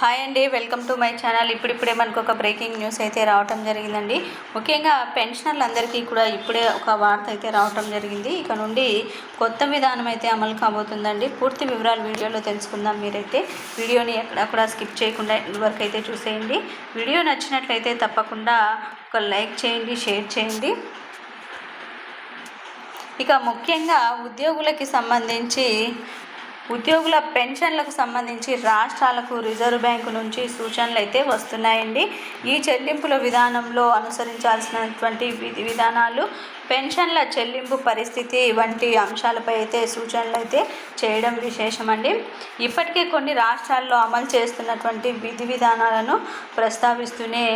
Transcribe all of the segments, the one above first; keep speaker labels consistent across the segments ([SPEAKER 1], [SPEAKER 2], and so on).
[SPEAKER 1] Hi అండి welcome to my channel. ఇప్పుడిప్పుడే మనకు ఒక బ్రేకింగ్ న్యూస్ అయితే రావటం జరిగిందండి. ముఖ్యంగా పెన్షనర్లందరికీ కూడా ఇప్పుడే ఒక వార్త అయితే రావటం జరిగింది. ఇక నుండి కొత్త విధానం అయితే అమలు కాబోతుందండి. పూర్తి వివరాలు వీడియోలో తెలుసుకుందాం మీరైతే. వీడియోని ఎక్కడ కూడా స్కిప్ చేయకుండా వరకు అయితే చూసేయండి. వీడియో నచ్చినట్లయితే తప్పకుండా ఒక లైక్ చేయండి షేర్ చేయండి. ఇక ముఖ్యంగా ఉద్యోగులకి సంబంధించి ఉద్యోగుల పెన్షన్లకు సంబంధించి రాష్ట్రాలకు రిజర్వ్ బ్యాంకు నుంచి సూచనలు అయితే వస్తున్నాయండి. ఈ చెల్లింపుల విధానంలో అనుసరించాల్సినటువంటి విధి విధానాలు పెన్షన్ల చెల్లింపు పరిస్థితి వంటి అంశాలపై అయితే సూచనలు అయితే చేయడం విశేషమండి. ఇప్పటికే కొన్ని రాష్ట్రాల్లో అమలు చేస్తున్నటువంటి విధి విధానాలను ప్రస్తావిస్తూనే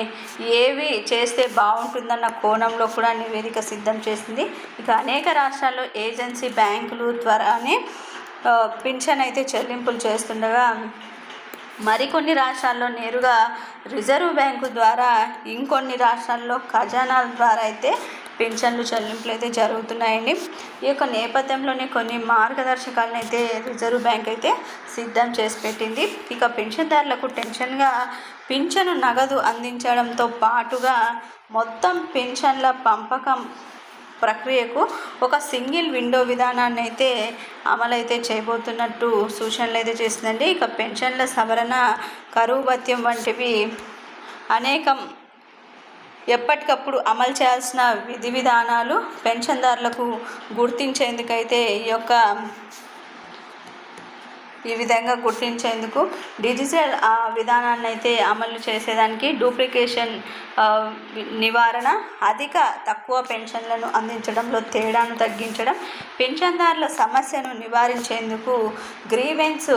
[SPEAKER 1] ఏవి చేస్తే బాగుంటుందన్న కోణంలో కూడా నివేదిక సిద్ధం చేసింది. ఇక అనేక రాష్ట్రాల్లో ఏజెన్సీ బ్యాంకులు త్వరనే పింఛన్ అయితే చెల్లింపులు చేస్తుండగా మరికొన్ని రాష్ట్రాల్లో నేరుగా రిజర్వ్ బ్యాంకు ద్వారా ఇంకొన్ని రాష్ట్రాల్లో ఖజానాల ద్వారా అయితే పింఛన్లు చెల్లింపులు అయితే జరుగుతున్నాయండి. ఈ యొక్క నేపథ్యంలోనే కొన్ని మార్గదర్శకాలను అయితే రిజర్వ్ బ్యాంక్ అయితే సిద్ధం చేసి పెట్టింది. ఇక పెన్షన్దారులకు టెన్షన్గా పింఛను నగదు అందించడంతో పాటుగా మొత్తం పెన్షన్ల పంపకం ప్రక్రియకు ఒక సింగిల్ విండో విధానాన్ని అయితే అమలైతే చేయబోతున్నట్టు సూచనలు అయితే చేసిందండి ఇక పెన్షన్ల సవరణ కరువు భత్యం వంటివి అనేకం ఎప్పటికప్పుడు అమలు చేయాల్సిన విధి విధానాలు పెన్షన్దారులకు గుర్తించేందుకైతే ఈ యొక్క ఈ విధంగా గుర్తించేందుకు డిజిటల్ విధానాన్ని అయితే అమలు చేసేదానికి డూప్లికేషన్ నివారణ అధిక తక్కువ పెన్షన్లను అందించడంలో తేడాను తగ్గించడం పెన్షన్దారుల సమస్యను నివారించేందుకు గ్రీవెన్స్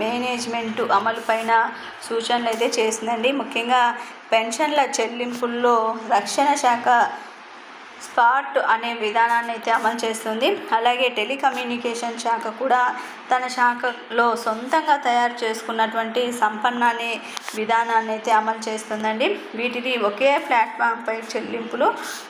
[SPEAKER 1] మేనేజ్మెంట్ అమలు పైన సూచనలు అయితే చేసిందండి. ముఖ్యంగా పెన్షన్ల చెల్లింపుల్లో రక్షణ శాఖ స్పాట్ అనే విధానాన్ని అయితే అమలు చేస్తుంది. అలాగే టెలికమ్యూనికేషన్ శాఖ కూడా తన శాఖలో సొంతంగా తయారు చేసుకున్నటువంటి సంపన్న అనే విధానాన్ని అయితే అమలు చేస్తుందండి. వీటిని ఒకే ప్లాట్ఫామ్పై చెల్లింపులు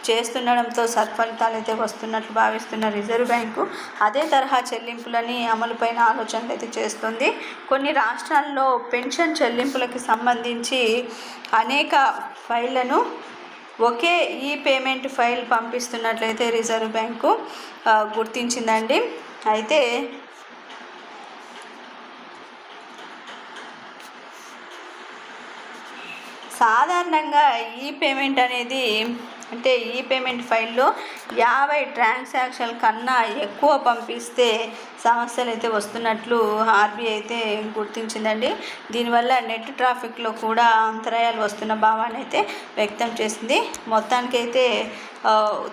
[SPEAKER 1] చేస్తుండడంతో సత్ఫలితాలు అయితే వస్తున్నట్లు భావిస్తున్న రిజర్వ్ బ్యాంకు అదే తరహా చెల్లింపులని అమలుపైన ఆలోచనలు అయితే చేస్తుంది. కొన్ని రాష్ట్రాల్లో పెన్షన్ చెల్లింపులకు సంబంధించి అనేక ఫైళ్ళను ఒకే ఈ పేమెంట్ ఫైల్ పంపిస్తున్నట్లయితే రిజర్వ్ బ్యాంకు గుర్తించిందండి. అయితే సాధారణంగా ఈ పేమెంట్ అనేది అంటే ఈ పేమెంట్ ఫైల్లో యాభై ట్రాన్సాక్షన్ కన్నా ఎక్కువ పంపిస్తే సమస్యలు అయితే వస్తున్నట్లు ఆర్బీఐ అయితే గుర్తించిందండి. దీనివల్ల నెట్ ట్రాఫిక్లో కూడా అంతరాయాలు వస్తున్న భావాన్ని అయితే వ్యక్తం చేసింది. మొత్తానికైతే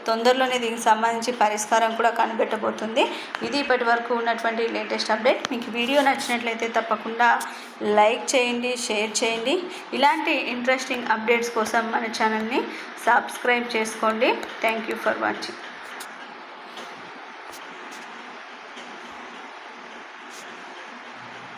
[SPEAKER 1] తొందరలోనే దీనికి సంబంధించి పరిష్కారం కూడా కనిపెట్టబోతుంది. ఇది ఇప్పటి వరకు ఉన్నటువంటి లేటెస్ట్ అప్డేట్. మీకు వీడియో నచ్చినట్లయితే తప్పకుండా లైక్ చేయండి షేర్ చేయండి. ఇలాంటి ఇంట్రెస్టింగ్ అప్డేట్స్ కోసం మన ఛానల్ని సబ్స్క్రైబ్ చేసుకోండి. Thank you for watching.